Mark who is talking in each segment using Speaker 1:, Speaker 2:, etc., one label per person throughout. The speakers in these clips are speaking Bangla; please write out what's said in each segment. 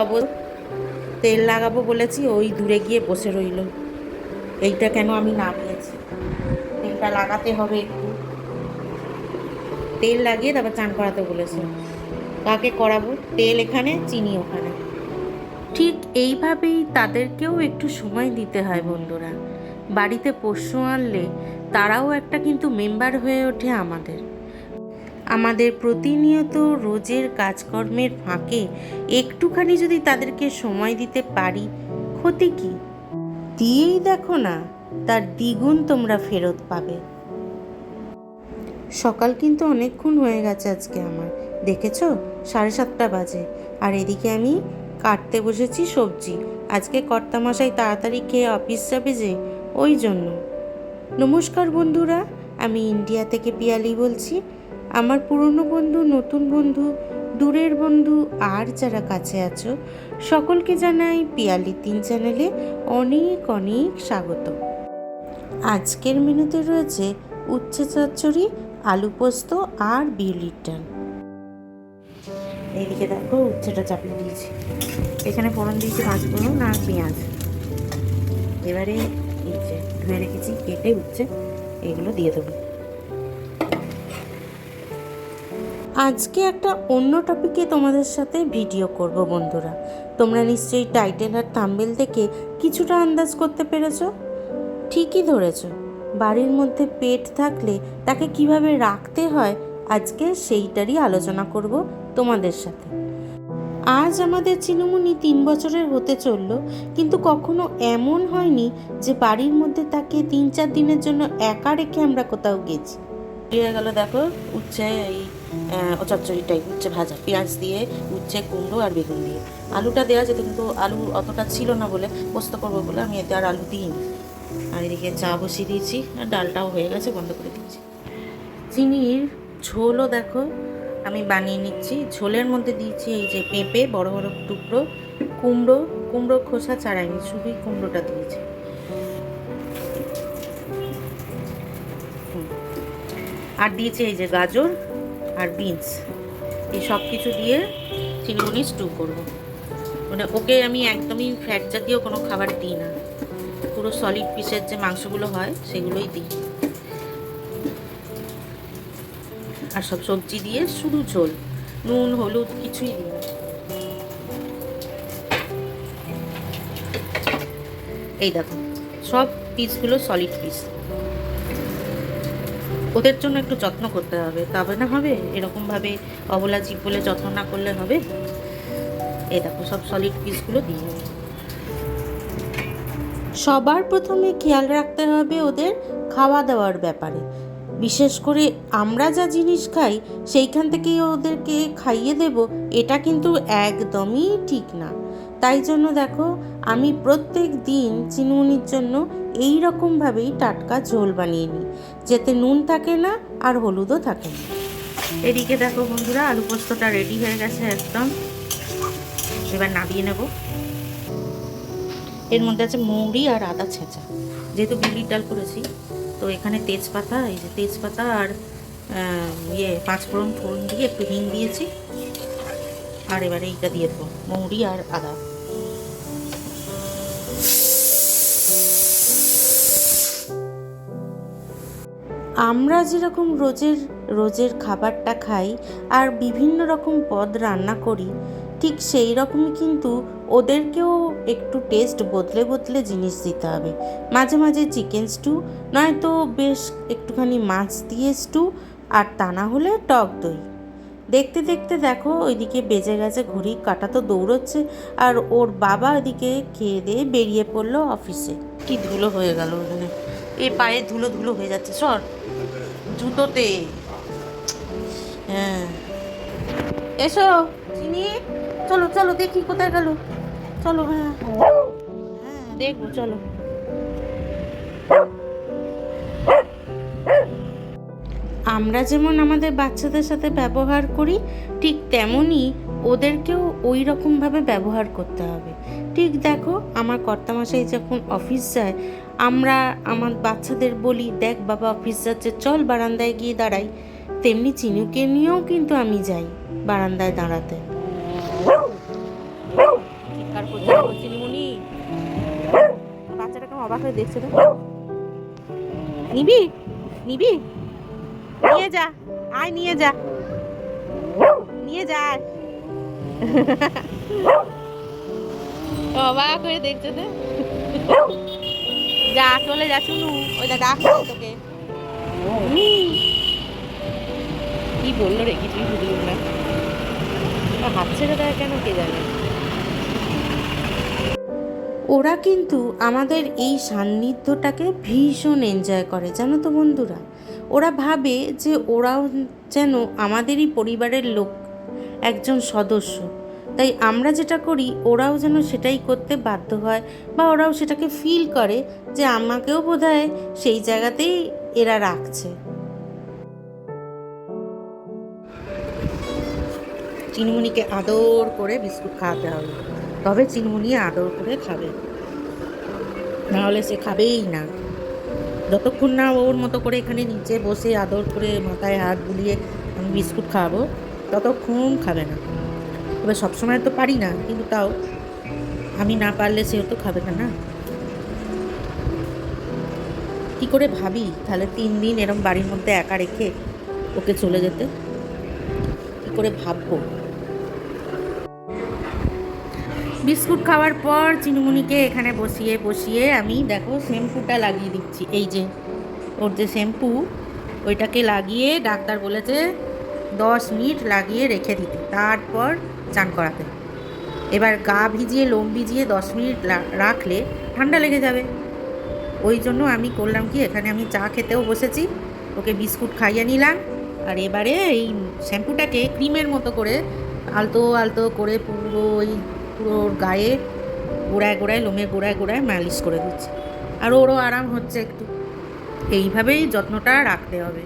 Speaker 1: অব তেল লাগাবো বলেছি, ওই দূরে গিয়ে বসে রইল। এইটা কেন আমি নামিয়েছি তেলটা লাগাতে হবে একটু। তেল লাগিয়ে তারপর চান করাতে বলেছে। কাকে করাবো? তেল এখানে, চিনি ওখানে। ঠিক এইভাবেই তাদেরকেও একটু সময় দিতে হয় বন্ধুরা। বাড়িতে পোষ্য আনলে তারাও একটা কিন্তু মেম্বার হয়ে ওঠে আমাদের। আমাদের প্রতিনিয়ত রোজের কাজকর্মের ফাঁকে একটুখানি যদি তাদেরকে সময় দিতে পারি, ক্ষতি কি? দিয়েই দেখো না, তার দ্বিগুণ তোমরা ফেরত পাবে। সকাল কিন্তু অনেকক্ষণ হয়ে গেছে আজকে আমার, দেখেছ? সাড়ে সাতটা বাজে। আর এদিকে আমি কাটতে বসেছি সবজি। আজকে কর্তামশাই তাড়াতাড়ি খেয়ে অফিস যাবে যে, ওই জন্য। নমস্কার বন্ধুরা, আমি ইন্ডিয়া থেকে পিয়ালি বলছি। আমার পুরনো বন্ধু, নতুন বন্ধু, দূরের বন্ধু আর যারা কাছে আছো, সকলকে জানাই পিয়ালি তিন চ্যানেলে অনেক অনেক স্বাগত। আজকের মেনুতে রয়েছে উচ্ছে চচ্চড়ি, আলু পোস্ত আর বিউলির ডাল। এইদিকে দেখো, উচ্ছেটা চাপিয়ে দিয়েছি। এখানে ফোড়ন দিয়েছি পাঁচ ফোড়ন আর পেঁয়াজ। এবারে ধুয়ে রেখেছি, কেটে উচ্ছে, এগুলো দিয়ে দেবো। আজকে একটা অন্য টপিকে তোমাদের সাথে ভিডিও করব বন্ধুরা। তোমরা নিশ্চয়ই টাইটেল আর থাম্বেল দেখে কিছুটা আন্দাজ করতে পেরেছ? ঠিকই ধরেছ। বাড়ির মধ্যে পেট থাকলে তাকে কীভাবে রাখতে হয় আজকে সেইটারই আলোচনা করব তোমাদের সাথে। আজ আমাদের চিনুমুনি তিন বছরের হতে চলল, কিন্তু কখনো এমন হয়নি যে বাড়ির মধ্যে তাকে তিন চার দিনের জন্য একা রেখে আমরা কোথাও গেছি। হয়ে গেল দেখো? উচ্ছে এই ও চচ্চড়িটাই উচ্ছে ভাজা। পেঁয়াজ দিয়ে, উচ্ছে, কুমড়ো আর বেগুন দিয়ে। আলুটা দেওয়া যেত কিন্তু আলু অতটা ছিল না বলে পোস্ত করব বলে আমি এতে আর আলু দিইনি। আর এদিকে চা বসিয়ে দিয়েছি আর ডালটাও হয়ে গেছে, বন্ধ করে দিয়েছি চিনির ঝোলও দেখো, আমি বানিয়ে নিচ্ছি। ঝোলের মধ্যে দিয়েছি এই যে পেঁপে, বড় বড় টুকরো, কুমড়ো কুমড়ো খোসা ছাড়াইনি শুধুই কুমড়োটা দিয়েছি। আর দিয়েছি এই যে গাজর আর বিনস এই সব কিছু দিয়ে চিনিগুনি স্টু করব। মানে ওকে আমি একদমই ফ্যাট জাতীয় কোনো খাবার দিই না। পুরো সলিড পিসের যে মাংসগুলো হয়, সেগুলোই দিই। আর সব সবজি দিয়ে শুধু ঝোল। নুন, হলুদ, কিছুই দিই এই দেখো, সব পিসগুলো সলিড পিস ওদের জন্য একটু যত্ন করতে হবে তবে না হবে? এরকমভাবে অবলা জীব বলে যত্ন না করলে হবে? এই দেখো, সব সলিড পিসগুলো দিয়ে সবার প্রথমে খেয়াল রাখতে হবে ওদের খাওয়া দাওয়ার ব্যাপারে। বিশেষ করে আমরা যা জিনিস খাই, সেইখান থেকেই ওদেরকে খাইয়ে দেব, এটা কিন্তু একদমই ঠিক না। তাই জন্য দেখো, আমি প্রত্যেক দিন চিনুনির জন্য এই রকমভাবেই টাটকা ঝোল বানিয়ে নিই। যাতে নুন থাকে না আর হলুদও থাকে না। এদিকে দেখো বন্ধুরা, আলু পোস্তটা রেডি হয়ে গেছে একদম। এবার নামিয়ে নেব। এর মধ্যে আছে মৌরি আর আদা ছেঁচা। যেহেতু বিউলির ডাল করেছি, তো এখানে তেজপাতা, এই যে তেজপাতা আর ইয়ে পাঁচফোড়ন ফোড়ন দিয়ে একটু হিং দিয়েছি। আর এবারে এইটা দিয়ে দেবো, মৌরি আর আদা। আমরা যেরকম রোজের রোজের খাবারটা খাই আর বিভিন্ন রকম পদ রান্না করি, ঠিক সেই রকমই কিন্তু ওদেরকেও একটু টেস্ট বদলে বদলে জিনিস দিতে হবে। মাঝে মাঝে চিকেন স্টু নয়তো বেশ একটুখানি মাছ দিয়ে স্টু আর তা না হলে টক দই। দেখতে দেখতে দেখো ওইদিকে বেজে গেছে ঘড়ি, কাটা তো দৌড়চ্ছে আর ওর বাবা ওইদিকে খেয়ে দিয়ে বেরিয়ে পড়ল অফিসে কি ধুলো হয়ে গেল ওখানে। এই পায়ে ধুলো ধুলো হয়ে যাচ্ছে, সর। জুতোতে। হ্যাঁ। এসো, চিনি। চলো চলো, দেখি কোথায় গেল। চলো হ্যাঁ হ্যাঁ। দেখব, চলো। আমরা যেমন আমাদের বাচ্চাদের সাথে ব্যবহার করি, ঠিক তেমনই ওদেরকেও ওই রকমভাবে ব্যবহার করতে হবে। ঠিক দেখো, আমার কর্তামশাই যখন অফিস যায়, আমরা আমার বাচ্চাদের বলি, দেখ বাবা, অফিস যাচ্ছে, চল বারান্দায় গিয়ে দাঁড়াই। তেমনি চিনুকে নিয়েও কিন্তু আমি যাই বারান্দায় দাঁড়াতে। বাচ্চাটা অবাক হয়ে দেখছে নিবি? নিবি? নিয়ে যা। আয়, নিয়ে যা। নিয়ে যা অবাক হয়ে দেখছে তো। যা, চলে যা শুনু ওই দা ডাকছে তোকে। কি বলল রে, কিছুই বুঝলাম না। হাত ছেড়ে দেয় কেন, কে জানে। ওরা কিন্তু আমাদের এই সান্নিধ্যটাকে ভীষণ এনজয় করে, জানো তো বন্ধুরা? ওরা ভাবে যে ওরাও যেন আমাদেরই পরিবারের লোক একজন সদস্য। তাই আমরা যেটা করি, ওরাও যেন সেটাই করতে বাধ্য হয় বা ওরাও সেটাকে ফিল করে যে আমাকেও বোধহয় সেই জায়গাতেই এরা রাখছে। চিনমুনিকে আদর করে বিস্কুট খাওয়াতে হবে। তবে চিনমুনি আদর করে খাবে। নাহলে সে খাবেই না। যতক্ষণ না ওর মতো করে এখানে নিচে বসে আদর করে মাথায় হাত বুলিয়ে আমি বিস্কুট খাওয়াবো ততক্ষণ খাবে না। এবার সবসময় তো পারি না, কিন্তু তাও আমি না পারলে সেও তো খাবে না না। কি করে ভাবি? তাহলে তিন দিন এরম বাড়ির মধ্যে একা রেখে ওকে চলে যেতে? কি করে ভাববো? বিস্কুট খাওয়ার পর চিনুমুনিকে এখানে বসিয়ে বসিয়ে আমি দেখো শ্যাম্পুটা লাগিয়ে দিচ্ছি। এই যে, ওর যে শ্যাম্পু, ওইটাকে লাগিয়ে ডাক্তার বলেছে দশ মিনিট লাগিয়ে রেখে দিতে, তারপর চান করাতে। এবার গা ভিজিয়ে, লোম ভিজিয়ে দশ মিনিট রাখলে ঠান্ডা লেগে যাবে। ওই জন্য আমি করলাম কি, এখানে আমি চা খেতেও বসেছি, ওকে বিস্কুট খাইয়ে নিলাম, আর এবারে এই শ্যাম্পুটাকে ক্রিমের মতো করে আলতো আলতো করে পুরো ওই পুরো গায়ে গোড়ায় গোড়ায়, লোমে গোড়ায় গোড়ায় মালিশ করে দিচ্ছে। আর ওরও আরাম হচ্ছে একটু। এইভাবেই যত্নটা রাখতে হবে।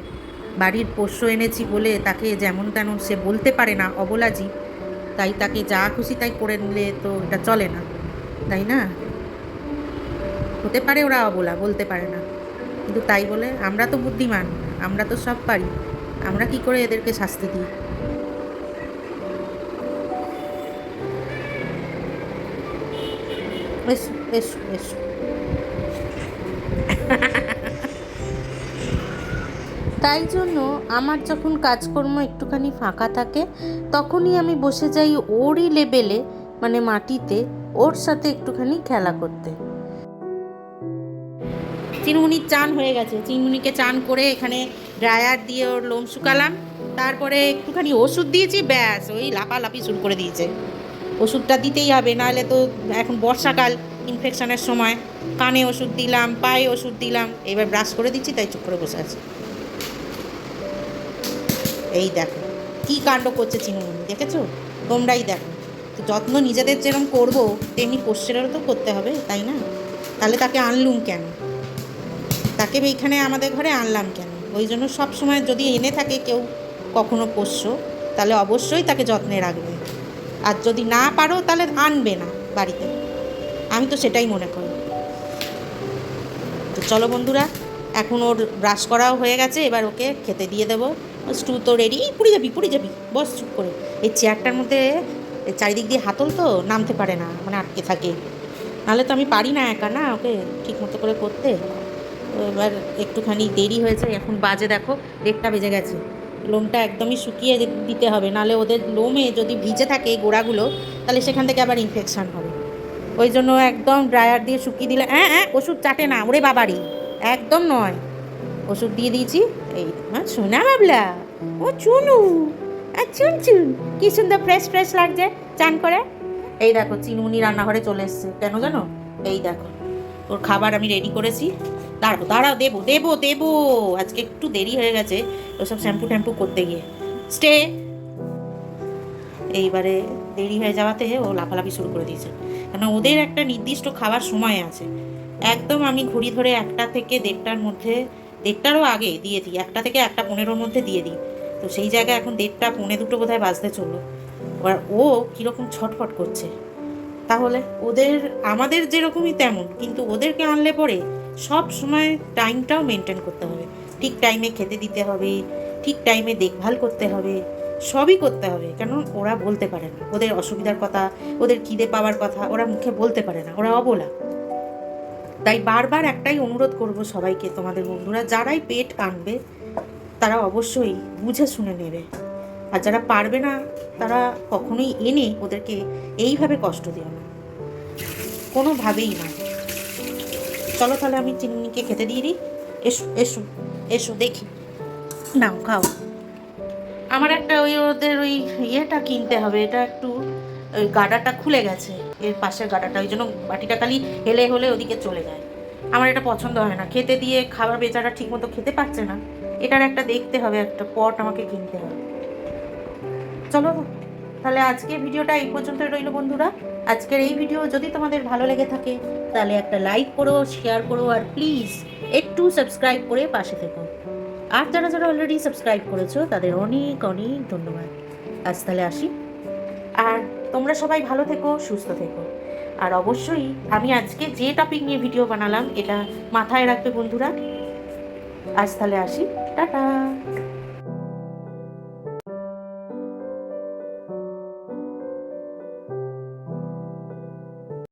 Speaker 1: বাড়ির পোষ্য এনেছি বলে তাকে যেমন তেমন সে বলতে পারে না, অবলাজি। তাই তাকে যা খুশি তাই করে নিলে তো এটা চলে না, তাই না? হতে পারে ওরা অবলা, বলতে পারে না। কিন্তু তাই বলে আমরা তো বুদ্ধিমান, আমরা তো সব পারি, আমরা কি করে এদেরকে শাস্তি দিই? এসো এসো এসো। তাই জন্য আমার যখন কাজকর্ম একটুখানি ফাঁকা থাকে, তখনই আমি বসে যাই ওরই লেভেলে মানে মাটিতে, ওর সাথে একটুখানি খেলা করতে। চিনমুনির চান হয়ে গেছে। চিনমুনিকে চান করে এখানে ড্রায়ার দিয়ে ওর লোম শুকালাম। তারপরে একটুখানি ওষুধ দিয়েছি, ব্যাস, ওই লাপালাপি শুরু করে দিয়েছে। ওষুধটা দিতেই হবে, নাহলে তো এখন বর্ষাকাল ইনফেকশনের সময়। কানে ওষুধ দিলাম, পায়ে ওষুধ দিলাম, এবার ব্রাশ করে দিচ্ছি, তাই চুপ করে বসে আছে। এই দেখো, কি কাণ্ড করছে চিনুমুনি দেখেছ? তোমরাই দেখো। তো যত্ন নিজেদের যেরকম করব, তেমনি পোষ্যেরও তো করতে হবে, তাই না? তাহলে তাকে আনলুম কেন? তাকে এইখানে আমাদের ঘরে আনলাম কেন? ওই জন্য সব সময় যদি এনে থাকে কেউ কখনো পোষ্য, তাহলে অবশ্যই তাকে যত্নে রাখবে। আর যদি না পারো, তাহলে আনবে না বাড়িতে। আমি তো সেটাই মনে করি। তো চলো বন্ধুরা, এখন ওর ব্রাশ করাও হয়ে গেছে, এবার ওকে খেতে দিয়ে দেবো। স্টু তো রেডি পুড়ে যাবি পুড়ে যাবি। বস, চুপ করে। এই চেয়ারটার মধ্যে চারিদিক দিয়ে হাতল তো নামতে পারে না মানে আটকে থাকে। নাহলে তো আমি পারি না একা না, ওকে ঠিক মতো করে করতে। এবার একটুখানি দেরি হয়েছে এখন বাজে দেখো, দেড়টা বেজে গেছে। লোমটা একদমই শুকিয়ে দিতে হবে, নাহলে ওদের লোমে যদি ভিজে থাকে গোড়াগুলো, তাহলে সেখান থেকে আবার ইনফেকশান হবে। ওই জন্য একদম ড্রায়ার দিয়ে শুকিয়ে দিলে হ্যাঁ হ্যাঁ ওষুধ চাটে না, ওরে বাবারই একদম নয়। ওষুধ দিয়ে দিয়েছি। এই হ্যাঁ শোনা বাবলা। ও চুনু। আর চুন চুন। কি সুন্দর ফ্রেশ ফ্রেশ লাগছে। চান করে। এই দেখো, চিনুনি রান্নাঘরে চলে এসছে। কেন জানো? এই দেখো, ওর খাবার আমি রেডি করেছি। দাঁড়াবো দাঁড়াও, দেবো দেবো দেবো। আজকে একটু দেরি হয়ে গেছে ওসব শ্যাম্পু ট্যাম্পু করতে গিয়ে। স্টে এইবারে দেরি হয়ে যাওয়াতে ও লাফালাফি শুরু করে দিয়েছে। কেন, ওদের একটা নির্দিষ্ট খাবার সময় আছে। একদম আমি ঘড়ি ধরে একটা থেকে দেড়টার মধ্যে
Speaker 2: দেড়টারও আগে দিয়ে দিই, একটা থেকে একটা পনেরোর মধ্যে দিয়ে দিই। তো সেই জায়গায় এখন দেড়টা, পৌনে দুটো বোধহয় বাজতে চলল। এবার ও কীরকম ছটফট করছে। তাহলে ওদের, আমাদের যেরকমই তেমন, কিন্তু ওদেরকে আনলে পরে সব সময় টাইমটাও মেনটেন করতে হবে। ঠিক টাইমে খেতে দিতে হবে, ঠিক টাইমে দেখভাল করতে হবে, সবই করতে হবে। কেন ওরা বলতে পারে না। ওদের অসুবিধার কথা, ওদের খিদে পাওয়ার কথা ওরা মুখে বলতে পারে না। ওরা অবলা। তাই বারবার একটাই অনুরোধ করব সবাইকে, তোমাদের বন্ধুরা, যারাই পেট আনবে তারা অবশ্যই বুঝে শুনে নেবে। আর যারা পারবে না, তারা কখনোই এনে ওদেরকে এইভাবে কষ্ট দিও না। কোনোভাবেই না। চলো তাহলে আমি চিমনিকে খেতে দিয়ে দিই। এসো এসো এসো, দেখি। নাও, খাও। আমার একটা ওই ওদের ওই ইয়েটা কিনতে হবে, এটা একটু ওই গাডাটা খুলে গেছে। এর পাশের গাটাটা, ওই জন্য বাটিটা খালি হেলে হলে ওদিকে চলে যায়। আমার এটা পছন্দ হয় না। খেতে দিয়ে খাবার বেচারা ঠিক মতো খেতে পারছে না। এটার একটা দেখতে হবে, একটা পট আমাকে কিনতে হবে। চলো, তাহলে আজকের ভিডিওটা এই পর্যন্ত রইল বন্ধুরা। আজকের এই ভিডিও যদি তোমাদের ভালো লেগে থাকে, তাহলে একটা লাইক করো শেয়ার করো, আর প্লিজ একটু সাবস্ক্রাইব করে পাশে থেকো। আর যারা যারা অলরেডি সাবস্ক্রাইব করেছ, তাদের অনেক অনেক ধন্যবাদ। আজ তাহলে আসি। আর তোমরা সবাই ভালো থেকো, সুস্থ থেকো। আর অবশ্যই আমি আজকে যে টপিক নিয়ে ভিডিও বানালাম, এটা মাথায় রাখবে বন্ধুরা। আজ তাহলে আসি। টাটা।